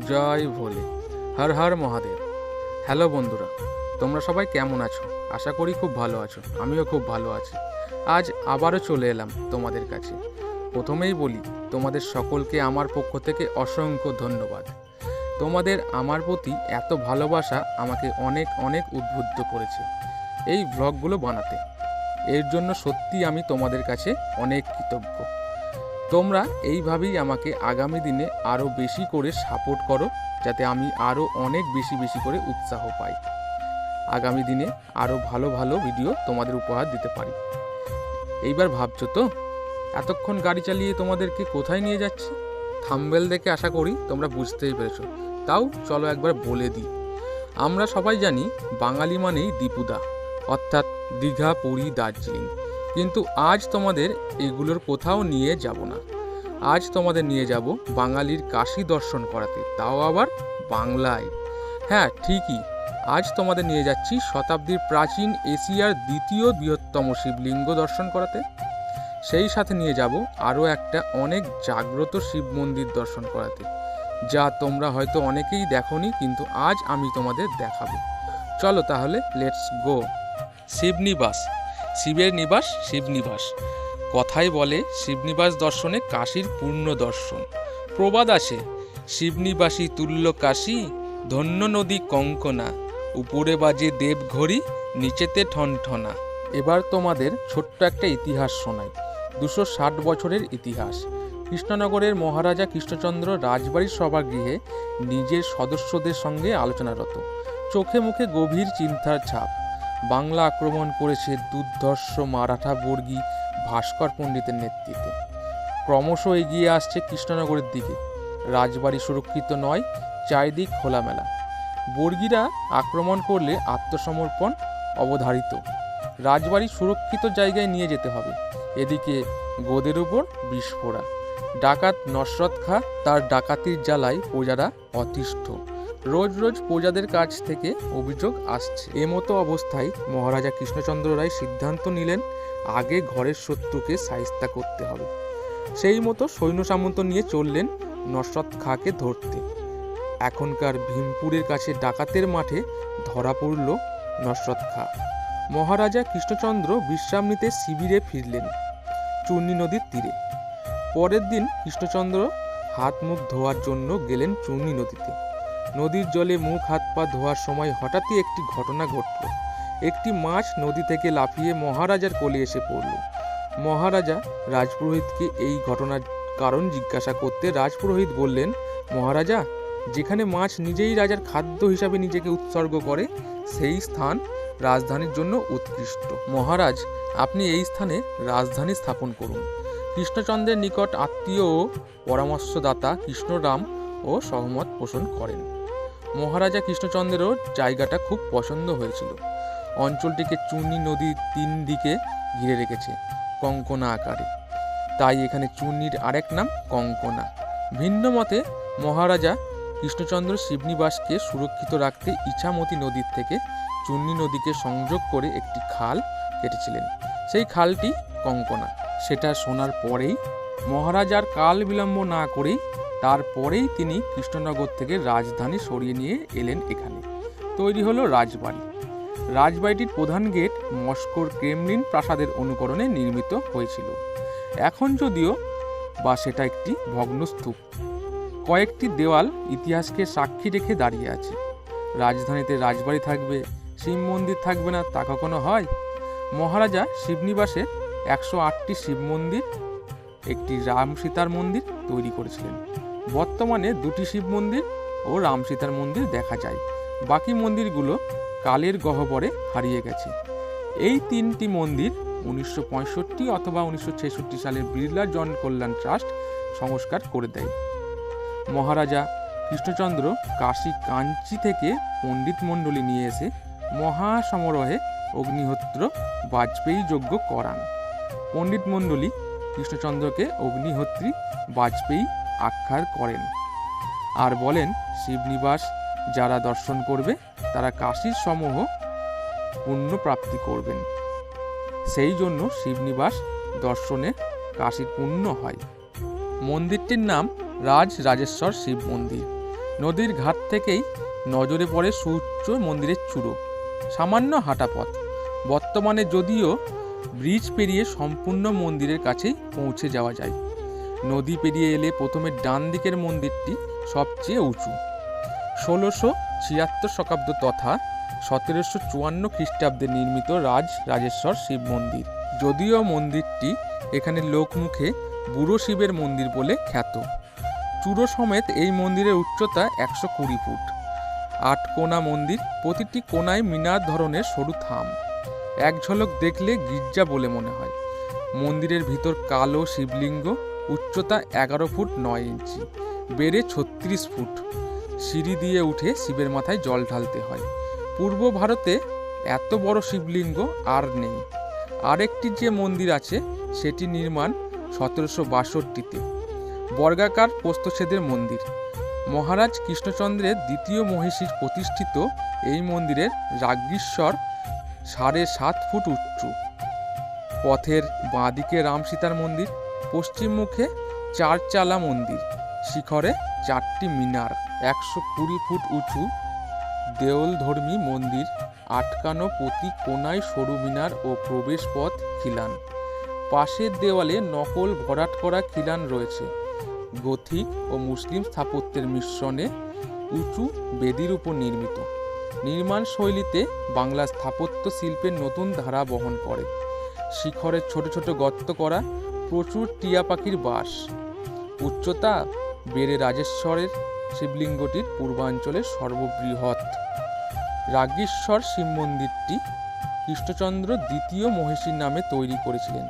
জয় ভোলে, Har Har Mahadev. Hello বন্ধুরা, তোমরা সবাই কেমন আছো? আশা করি খুব ভালো আছো, আমিও খুব ভালো আছি। আজ আবারও চলে এলাম তোমাদের কাছে। প্রথমেই বলি, তোমাদের সকলকে আমার পক্ষ থেকে অসংখ্য ধন্যবাদ। তোমাদের আমার প্রতি এত ভালোবাসা আমাকে অনেক অনেক উদ্বুদ্ধ করেছে এই ব্লগগুলো বানাতে। এর জন্য সত্যি আমি তোমাদের কাছে অনেক কৃতজ্ঞ। তোমরা এইভাবেই আমাকে আগামী দিনে আরও বেশি করে সাপোর্ট করো, যাতে আমি আরও অনেক বেশি বেশি করে উৎসাহ পাই। আগামী দিনে আরও ভালো ভালো ভিডিও তোমাদের উপহার দিতে পারি। এইবার ভাবছ তো? এতক্ষণ গাড়ি চালিয়ে তোমাদেরকে কোথায় নিয়ে যাচ্ছি? থাম্বেল দেখে আশা করি তোমরা বুঝতেই পেরেছ। তাও চলো একবার বলে দিই। আমরা সবাই জানি বাঙালি মানেই দীপুদা, অর্থাৎ দীঘা, পুরী, দার্জিলিং। কিন্তু আজ তোমাদের এগুলোর কোথাও নিয়ে যাব না। আজ তোমাদের নিয়ে যাব বাঙালির কাশী দর্শন করাতে, তাও আবার বাংলায়। হ্যাঁ ঠিকই। আজ তোমাদের নিয়ে যাচ্ছি শতাব্দীর প্রাচীন এশিয়ার দ্বিতীয় বৃহত্তম শিবলিঙ্গ দর্শন করাতে। সেই সাথে নিয়ে যাব আরও একটা অনেক জাগ্রত শিব মন্দির দর্শন করাতে, যা তোমরা হয়তো অনেকেই দেখোনি, কিন্তু আজ আমি তোমাদের দেখাবো। চলো তাহলে লেটস গো শিবনিবাস শিবের নিবাস শিবনিবাস কথাই বলে শিবনিবাস দর্শনে কাশীর পূর্ণ দর্শন। প্রবাদ আছে শিবনিবাসী তুল্য কাশী, ধন্য নদী কঙ্কনা, উপরে বাজে দেবঘড়ি নিচেতে ঠনঠনা। এবার তোমাদের ছোট্ট একটা ইতিহাস শোনাই, দুশো ষাট বছরের ইতিহাস। কৃষ্ণনগরের মহারাজা কৃষ্ণচন্দ্র রাজবাড়ির সভাগৃহে নিজের সদস্যদের সঙ্গে আলোচনারত। চোখে মুখে গভীর চিন্তার ছাপ। বাংলা আক্রমণ করেছে দুর্ধর্ষ মারাঠা বর্গী ভাস্কর পণ্ডিতের নেতৃত্বে। ক্রমশ এগিয়ে আসছে কৃষ্ণনগরের দিকে। রাজবাড়ি সুরক্ষিত নয়, চারিদিক খোলামেলা। বর্গীরা আক্রমণ করলে আত্মসমর্পণ অবধারিত। রাজবাড়ি সুরক্ষিত জায়গায় নিয়ে যেতে হবে। এদিকে গোদের উপর বিস্ফোরা ডাকাত নসরত খা তার ডাকাতির জ্বালায় প্রজারা অতিষ্ঠ। রোজ রোজ প্রজাদের কাছ থেকে অভিযোগ আসছে। এমতো অবস্থায় মহারাজা কৃষ্ণচন্দ্র রায় সিদ্ধান্ত নিলেন, আগে ঘরের শত্রুকে সাহিস্তা করতে হবে। সেই মতো সৈন্য সামন্ত নিয়ে চললেন নসরত খাঁকে ধরতে। এখনকার ভীমপুরের কাছে ডাকাতের মাঠে ধরা পড়ল নসরত খাঁ। মহারাজা কৃষ্ণচন্দ্র বিশ্রাম নিতে শিবিরে ফিরলেন চূর্ণী নদীর তীরে। পরের দিন কৃষ্ণচন্দ্র হাত মুখ ধোয়ার জন্য গেলেন চূর্ণী নদীতে। নদীর জলে মুখ হাত পা ধোয়ার সময় হঠাৎই একটি ঘটনা ঘটল। একটি মাছ নদী থেকে লাফিয়ে মহারাজার কোলে এসে পড়ল। মহারাজা রাজপুরোহিতকে এই ঘটনার কারণ জিজ্ঞাসা করতে রাজপুরোহিত বললেন, মহারাজা, যেখানে মাছ নিজেই রাজার খাদ্য হিসাবে নিজেকে উৎসর্গ করে, সেই স্থান রাজধানীর জন্য উৎকৃষ্ট। মহারাজ, আপনি এই স্থানে রাজধানী স্থাপন করুন। কৃষ্ণচন্দ্রের নিকট আত্মীয় ও পরামর্শদাতা কৃষ্ণরাম ও সহমত পোষণ করেন। মহারাজা কৃষ্ণচন্দ্রেরও জায়গাটা খুব পছন্দ হয়েছিল। অঞ্চলটিকে চূর্ণী নদীর তিন দিকে ঘিরে রেখেছে, কঙ্কনা আকারে। তাই এখানে চূর্ণীর আরেক নাম কঙ্কনা। ভিন্ন মতে, মহারাজা কৃষ্ণচন্দ্র শিবনিবাসকে সুরক্ষিত রাখতে ইছামতি নদীর থেকে চূর্ণী নদীকে সংযোগ করে একটি খাল কেটেছিলেন। সেই খালটি কঙ্কনা। সেটা শোনার পরেই মহারাজার কাল বিলম্ব না করেই তারপরেই তিনি কৃষ্ণনগর থেকে রাজধানী সরিয়ে নিয়ে এলেন এখানে। তৈরি হলো রাজবাড়ি। রাজবাড়িটির প্রধান গেট মস্কোর ক্রেমলিন প্রাসাদের অনুকরণে নির্মিত হয়েছিল। এখন যদিও বা সেটা একটি ভগ্নস্তূপ। কয়েকটি দেওয়াল ইতিহাসকে সাক্ষী রেখে দাঁড়িয়ে আছে। রাজধানীতে রাজবাড়ি থাকবে, শিব মন্দির থাকবে না তা কখনো হয়? মহারাজা শিবনিবাসের একশো আটটি শিব মন্দির, একটি রাম সীতার মন্দির তৈরি করেছিলেন। বর্তমানে দুটি শিব মন্দির ও রাম সীতার মন্দির দেখা যায়। বাকি মন্দিরগুলো কালের গহ্বরে হারিয়ে গেছে। এই তিনটি মন্দির উনিশশো পঁয়ষট্টি অথবা উনিশশো সালের বিড়লা জন কল্যাণ ট্রাস্ট সংস্কার করে দেয়। মহারাজা কৃষ্ণচন্দ্র কাশী কাঞ্চি থেকে পণ্ডিত মণ্ডলী নিয়ে এসে মহাসমারোহে অগ্নিহোত্র বাজপেয়ী যজ্ঞ করান। পণ্ডিত মণ্ডলী কৃষ্ণচন্দ্রকে অগ্নিহোত্রী বাজপেয়ী আখ্যার করেন। আর বলেন, শিবনিবাস যারা দর্শন করবে, তারা কাশীর সমূহ পুণ্য প্রাপ্তি করবেন। সেই জন্য শিবনিবাস দর্শনে কাশীর পুণ্য হয়। মন্দিরটির নাম রাজ রাজেশ্বর শিব মন্দির। নদীর ঘাট থেকেই নজরে পড়ে সুউচ্চ মন্দিরের চূড়ো। সামান্য হাঁটা পথ বর্তমানে যদিও ব্রিজ পেরিয়ে সম্পূর্ণ মন্দিরের কাছেই পৌঁছে যাওয়া যায়। নদী পেরিয়ে এলে প্রথমে ডান দিকের মন্দিরটি সবচেয়ে উঁচু। ষোলোশো ছিয়াত্তর শতাব্দ তথা সতেরোশো চুয়ান্ন খ্রিস্টাব্দে নির্মিত রাজ রাজেশ্বর শিব মন্দির। যদিও মন্দিরটি এখানে লোকমুখে বুড়ো শিবের মন্দির বলে খ্যাত। চূড়ো সমেত এই মন্দিরের উচ্চতা একশো কুড়ি ফুট। আট কোণা মন্দির, প্রতিটি কোণায় মিনার ধরনের সরু থাম। এক ঝলক দেখলে গির্জা বলে মনে হয়। মন্দিরের ভিতর কালো শিবলিঙ্গ উচ্চতা এগারো ফুট নয় ইঞ্চি, বেড়ে ছত্রিশ ফুট। সিঁড়ি দিয়ে উঠে শিবের মাথায় জল ঢালতে হয়। পূর্ব ভারতে এত বড় শিবলিঙ্গ আর নেই। আরেকটি যে মন্দির আছে, সেটি নির্মাণ সতেরোশো বাষট্টিতে। বর্গাকার প্রস্তচ্ছেদের মন্দির। মহারাজ কৃষ্ণচন্দ্রের দ্বিতীয় মহিষীর প্রতিষ্ঠিত এই মন্দিরের রাজ্ঞীশ্বর সাড়ে সাত ফুট উঁচু পথের বাঁদিকে রাম সীতার মন্দির পশ্চিম মুখে চারচালা মন্দির, শিখরে চারটি মিনার, একশো কুড়ি ফুট উঁচু দেওলধর্মী মন্দির, আটকানো প্রতি কোনায় সরু মিনার ও প্রবেশ পথ খিলান। পাশের দেওয়ালে নকল ভরাট করা খিলান রয়েছে। গথিক ও মুসলিম স্থাপত্যের মিশ্রণে উঁচু বেদির উপর নির্মিত। নির্মাণ শৈলীতে বাংলা স্থাপত্য শিল্পের নতুন ধারা বহন করে। শিখরে ছোট ছোট গর্ত করা প্রচুর টিয়া পাখির বাস। উচ্চতা বেড়ে রাজেশ্বরের শিবলিঙ্গটির পূর্বাঞ্চলের সর্ববৃহৎ। রাজ্ঞীশ্বর শিব মন্দিরটি কৃষ্ণচন্দ্র দ্বিতীয় মহিষীর নামে তৈরি করেছিলেন।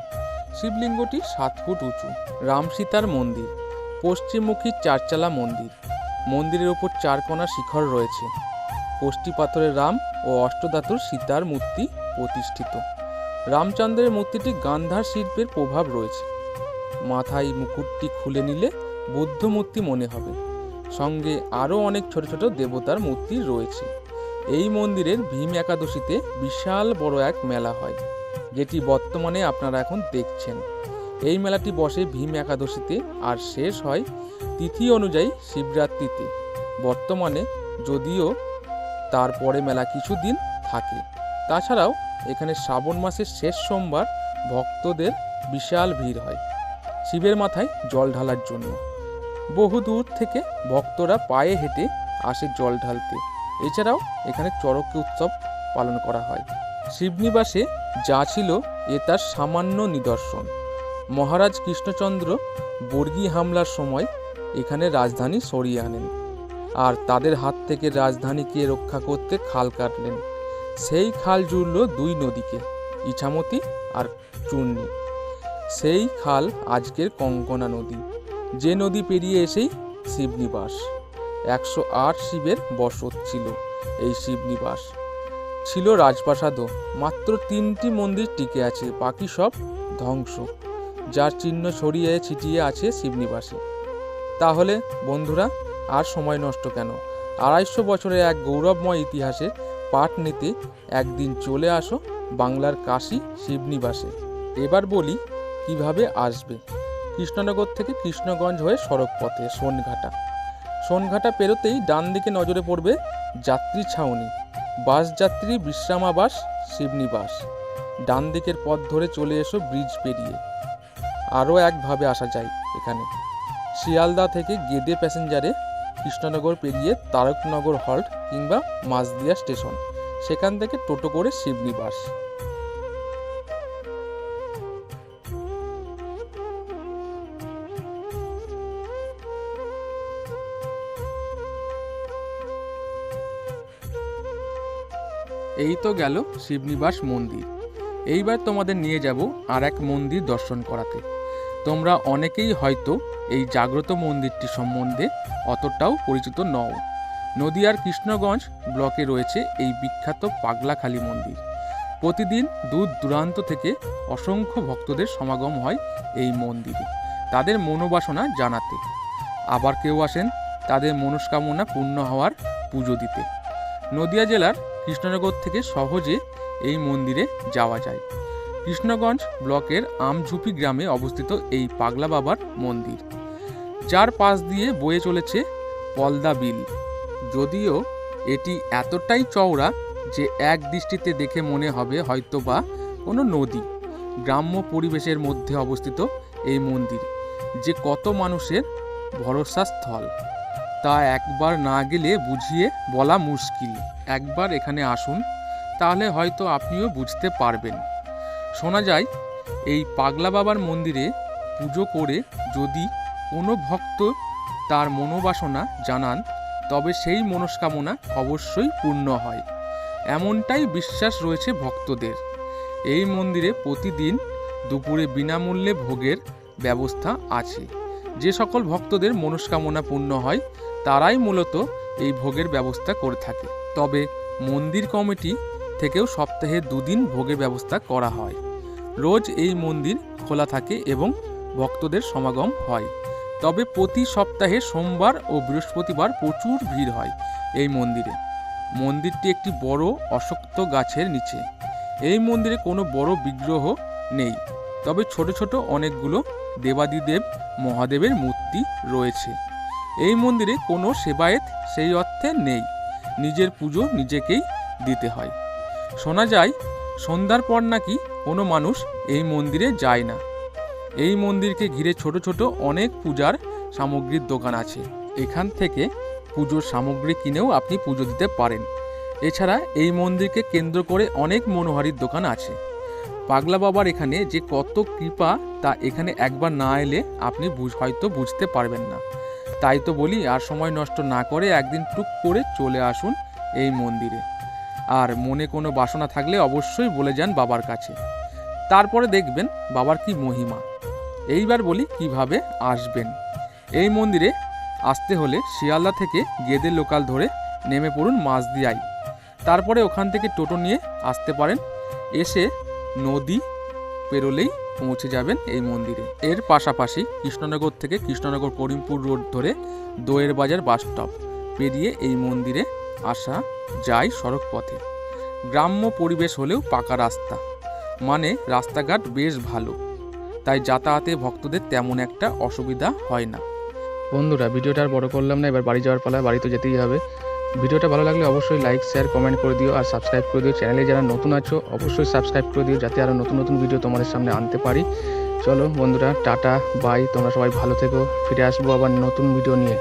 শিবলিঙ্গটি সাত ফুট উঁচু। রাম সীতার মন্দির। পশ্চিমমুখী চারচালা মন্দির। মন্দিরের ওপর চারকোনা শিখর রয়েছে। কোষ্ঠী পাথরের রাম ও অষ্টধাতুর সীতার মূর্তি প্রতিষ্ঠিত। রামচন্দ্রের মূর্তিটি গান্ধার শিল্পের প্রভাব রয়েছে। মাথায় মুকুটটি খুলে নিলে বুদ্ধ মূর্তি মনে হবে। সঙ্গে আরও অনেক ছোট ছোট দেবতার মূর্তি রয়েছে। এই মন্দিরের ভীম একাদশীতে বিশাল বড় এক মেলা হয়, যেটি বর্তমানে আপনারা এখন দেখছেন। এই মেলাটি বসে ভীম একাদশীতে আর শেষ হয় তিথি অনুযায়ী শিবরাত্রিতে। বর্তমানে যদিও তারপরে মেলা কিছুদিন থাকে, তাছাড়াও এখানে শ্রাবণ মাসের শেষ সোমবার ভক্তদের বিশাল ভিড় হয়। শিবের মাথায় জল ঢালার জন্য। বহু দূর থেকে ভক্তরা পায়ে হেঁটে আসে জল ঢালতে। এছাড়াও এখানে চড়ক উৎসব পালন করা হয়। শিবনিবাসে যা ছিল এ তার সামান্য নিদর্শন। মহারাজ কৃষ্ণচন্দ্র বর্গী হামলার সময় এখানে রাজধানী সরিয়ে আনেন আর তাদের হাত থেকে রাজধানীকে রক্ষা করতে খাল কাটলেন। সেই খাল জুড়ল দুই নদীকে, ইছামতি আর চূর্ণী সেই খাল আজকের কঙ্কনা নদী। যে নদী পেরিয়ে এসেই শিবনিবাস। একশো আট শিবের বসত ছিল এই শিবনিবাস। ছিল রাজপ্রাসাদও, মাত্র তিনটি মন্দির টিকে আছে, বাকি সব ধ্বংস। যার চিহ্ন ছড়িয়ে ছিটিয়ে আছে শিবনিবাসে। তাহলে, বন্ধুরা, আর সময় নষ্ট কেন? আড়াইশো বছরের এক গৌরবময় ইতিহাসে পাঠ নিতে একদিন চলে আসো বাংলার কাশী শিবনিবাসে। এবার বলি কীভাবে আসবে? কৃষ্ণনগর থেকে কৃষ্ণগঞ্জ হয়ে সড়ক পথে সোনঘাটা। সোনঘাটা পেরোতেই ডান দিকে নজরে পড়বে যাত্রী ছাউনি। বাস যাত্রী বিশ্রামাবাস শিবনিবাস ডান দিকের পথ ধরে চলে এসো ব্রিজ পেরিয়ে। আরও একভাবে আসা যায় এখানে। শিয়ালদা থেকে গেদে প্যাসেঞ্জারে কৃষ্ণনগর পেরিয়ে তারকনগর হল্ট কিংবা মাঝদিয়া স্টেশন। সেখান থেকে টোটো করে শিবনিবাস এই তো গেল শিবনিবাস মন্দির। এইবার তোমাদের নিয়ে যাব আর এক মন্দির দর্শন করাতে। তোমরা অনেকেই হয়তো এই জাগ্রত মন্দিরটি সম্বন্ধে অতটাও পরিচিত নও। নদিয়ার কৃষ্ণগঞ্জ ব্লকে রয়েছে এই বিখ্যাত পাগলাখালী মন্দির। প্রতিদিন দূর দূরান্ত থেকে অসংখ্য ভক্তদের সমাগম হয় এই মন্দিরে তাদের মনোবাসনা জানাতে। আবার কেউ আসেন তাদের মনস্কামনা পূর্ণ হওয়ার পুজো দিতে। নদিয়া জেলার কৃষ্ণনগর থেকে সহজে এই মন্দিরে যাওয়া যায়। কৃষ্ণগঞ্জ ব্লকের আমঝুপি গ্রামে অবস্থিত এই পাগলা বাবার মন্দির। যার পাশ দিয়ে বয়ে চলেছে পলদা বিল। যদিও এটি এতটাই চওড়া যে এক দৃষ্টিতে দেখে মনে হবে হয়তো বা কোনো নদী। গ্রাম্য পরিবেশের মধ্যে অবস্থিত এই মন্দির। যে কত মানুষের ভরসা স্থল তা একবার না গেলে বুঝিয়ে বলা মুশকিল। একবার এখানে আসুন, তাহলে হয়তো আপনিও বুঝতে পারবেন। শোনা যায়, এই পাগলা বাবার মন্দিরে পুজো করে যদি কোনো ভক্ত তার মনোবাসনা জানান, তবে সেই মনস্কামনা অবশ্যই পূর্ণ হয়। এমনটাই বিশ্বাস রয়েছে ভক্তদের। এই মন্দিরে প্রতিদিন দুপুরে বিনামূল্যে ভোগের ব্যবস্থা আছে। যে সকল ভক্তদের মনস্কামনা পূর্ণ হয় তারাই মূলত এই ভোগের ব্যবস্থা করে থাকে। তবে মন্দির কমিটি থেকেও সপ্তাহে দুদিন ভোগের ব্যবস্থা করা হয়। রোজ এই মন্দির খোলা থাকে এবং ভক্তদের সমাগম হয়। তবে প্রতি সপ্তাহে সোমবার ও বৃহস্পতিবার প্রচুর ভিড় হয় এই মন্দিরে। মন্দিরটি একটি বড় অশক্ত গাছের নিচে। এই মন্দিরে কোনো বড় বিগ্রহ নেই। তবে ছোট ছোট অনেকগুলো দেবাদিদেব মহাদেবের মূর্তি রয়েছে। এই মন্দিরে কোনো সেবায়েত সেই অর্থে নেই। নিজের পুজো নিজেকেই দিতে হয়। শোনা যায়, সন্ধ্যার পর নাকি কোনো মানুষ এই মন্দিরে যায় না। এই মন্দিরকে ঘিরে ছোট ছোট অনেক পূজার সামগ্রীর দোকান আছে। এখান থেকে পুজোর সামগ্রী কিনেও আপনি পুজো দিতে পারেন। এছাড়া এই মন্দিরকে কেন্দ্র করে অনেক মনোহারীর দোকান আছে। পাগলা বাবার এখানে যে কত কৃপা তা এখানে একবার না এলে আপনি বুঝ- হয়তো বুঝতে পারবেন না। তাই তো বলি, আর সময় নষ্ট না করে একদিন টুক করে চলে আসুন এই মন্দিরে। আর মনে কোনো বাসনা থাকলে অবশ্যই বলে যান বাবার কাছে। তারপরে দেখবেন বাবার কি মহিমা। এইবার বলি কীভাবে আসবেন। এই মন্দিরে আসতে হলে শিয়ালদা থেকে গেদে লোকাল ধরে নেমে পড়ুন মাঝদিয়ায় তারপরে ওখান থেকে টোটো নিয়ে আসতে পারেন। এসে নদী পেরোলেই পৌঁছে যাবেন এই মন্দিরে। এর পাশাপাশি কৃষ্ণনগর থেকে কৃষ্ণনগর করিমপুর রোড ধরে দোয়ের বাজার বাস স্টপ পেরিয়ে এই মন্দিরে আসা যায় সড়ক পথে গ্রাম্য পরিবেশ হলেও পাকা রাস্তা মানে রাস্তাঘাট বেশ ভালো, তাই যাতায়াতে ভক্তদের তেমন একটা অসুবিধা হয় না। বন্ধুরা, ভিডিওটা আর বড় করলাম না, এবার বাড়ি যাওয়ার পালা, বাড়ি তো যেতেই হবে। ভিডিওটা ভালো লাগলে অবশ্যই লাইক শেয়ার কমেন্ট করে দিও আর সাবস্ক্রাইব করে দিও। চ্যানেলে যারা নতুন আছো, অবশ্যই সাবস্ক্রাইব করে দিও যাতে আরও নতুন নতুন ভিডিও তোমাদের সামনে আনতে পারি। চলো বন্ধুরা, টাটা বাই তোমরা সবাই ভালো থেকো। ফিরে আসব আবার নতুন ভিডিও নিয়ে।